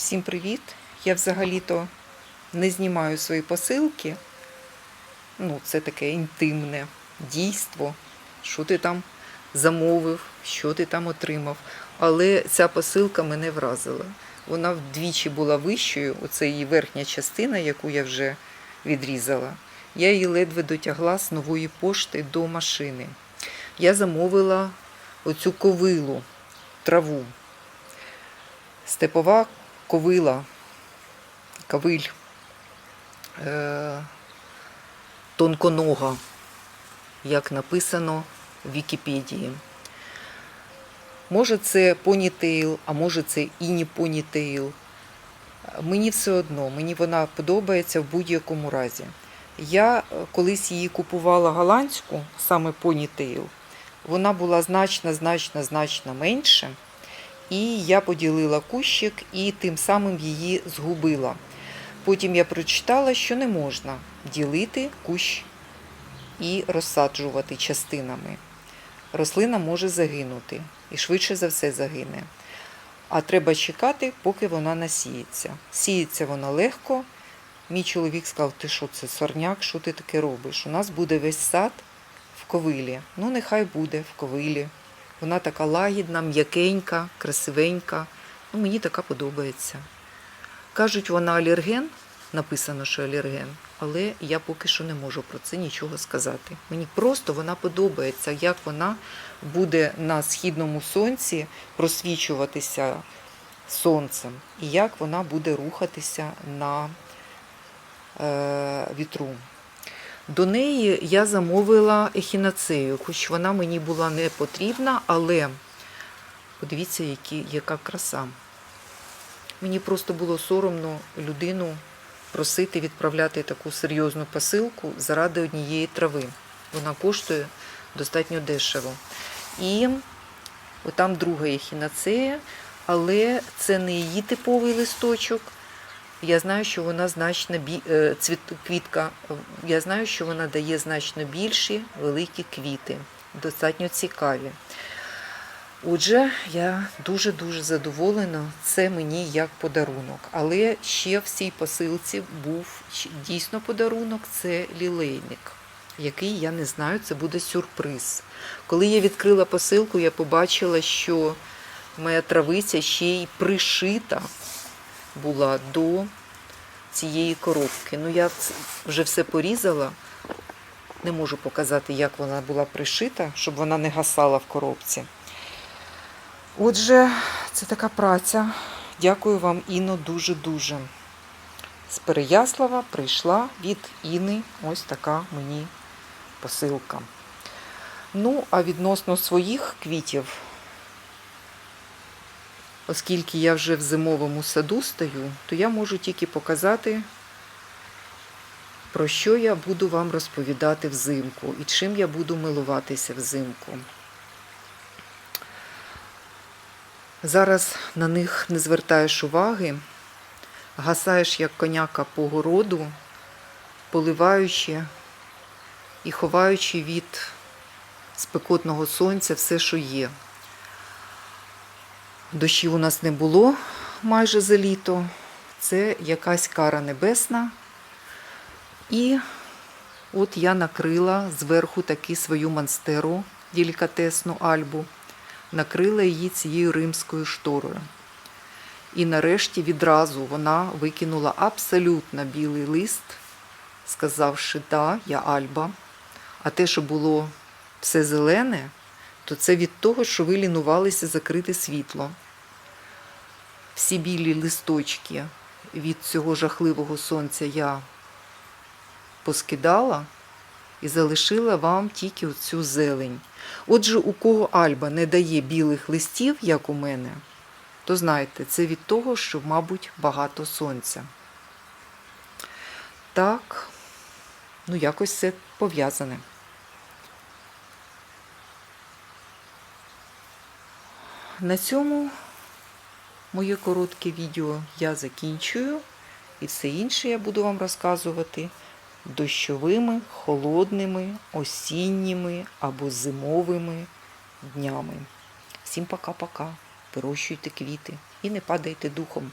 Всім привіт! Я взагалі-то не знімаю свої посилки. Ну, це таке інтимне дійство. Що ти там замовив, що ти там отримав. Але ця посилка мене вразила. Вона вдвічі була вищою, оце її верхня частина, яку я вже відрізала. Я її ледве дотягла з нової пошти до машини. Я замовила оцю ковилу, траву. Степова ковила, ковиль, е, тонконога, як написано в Вікіпедії. Може, це понітейл, а може це і не понітейл. Мені все одно, мені вона подобається в будь-якому разі. Я е, колись її купувала голландську, саме понітейл. Вона була значно, значно, значно менше. І я поділила кущик і тим самим її згубила. Потім я прочитала, що не можна ділити кущ і розсаджувати частинами. Рослина може загинути і швидше за все загине. А треба чекати, поки вона насіється. Сіється вона легко. Мій чоловік сказав, ти що це сорняк, що ти таке робиш? У нас буде весь сад в ковилі. Ну, нехай буде в ковилі. Вона така лагідна, м'якенька, красивенька. Ну, мені така подобається. Кажуть, вона алерген, написано, що алерген, але я поки що не можу про це нічого сказати. Мені просто вона подобається, як вона буде на східному сонці просвічуватися сонцем, і як вона буде рухатися на е, вітру. До неї я замовила ехінацею, хоч вона мені була не потрібна, але подивіться, які, яка краса. Мені просто було соромно людину просити відправляти таку серйозну посилку заради однієї трави. Вона коштує достатньо дешево. І отам друга ехінацея, але це не її типовий листочок. Я знаю, що вона значно бі... е, цвіт... квітка. Я знаю, що вона дає значно більші великі квіти, достатньо цікаві. Отже, я дуже-дуже задоволена. Це мені як подарунок. Але ще в цій посилці був дійсно подарунок це лілейник, який я не знаю, це буде сюрприз. Коли я відкрила посилку, я побачила, що моя травиця ще й пришита була до цієї коробки. Ну, я вже все порізала. Не можу показати, як вона була пришита, щоб вона не гасала в коробці. Отже, це така праця. Дякую вам, Іно, дуже-дуже. З Переяслава прийшла від Іни ось така мені посилка. Ну, а відносно своїх квітів, оскільки я вже в зимовому саду стою, то я можу тільки показати, про що я буду вам розповідати взимку і чим я буду милуватися взимку. Зараз на них не звертаєш уваги, гасаєш як коняка по городу, поливаючи і ховаючи від спекотного сонця все, що є. Дощів у нас не було майже за літо. Це якась кара небесна. І от я накрила зверху таки свою монстеру, делікатесну альбу, накрила її цією римською шторою. І нарешті відразу вона викинула абсолютно білий лист, сказавши, да, я Альба. А те, що було все зелене, то це від того, що ви лінувалися закрити світло. Всі білі листочки від цього жахливого сонця я поскидала і залишила вам тільки оцю зелень. Отже, у кого Альба не дає білих листів, як у мене, то знайте, це від того, що, мабуть, багато сонця. Так, ну якось це пов'язане. На цьому моє коротке відео я закінчую, і все інше я буду вам розказувати дощовими, холодними, осінніми або зимовими днями. Всім пока-пока. Вирощуйте квіти і не падайте духом.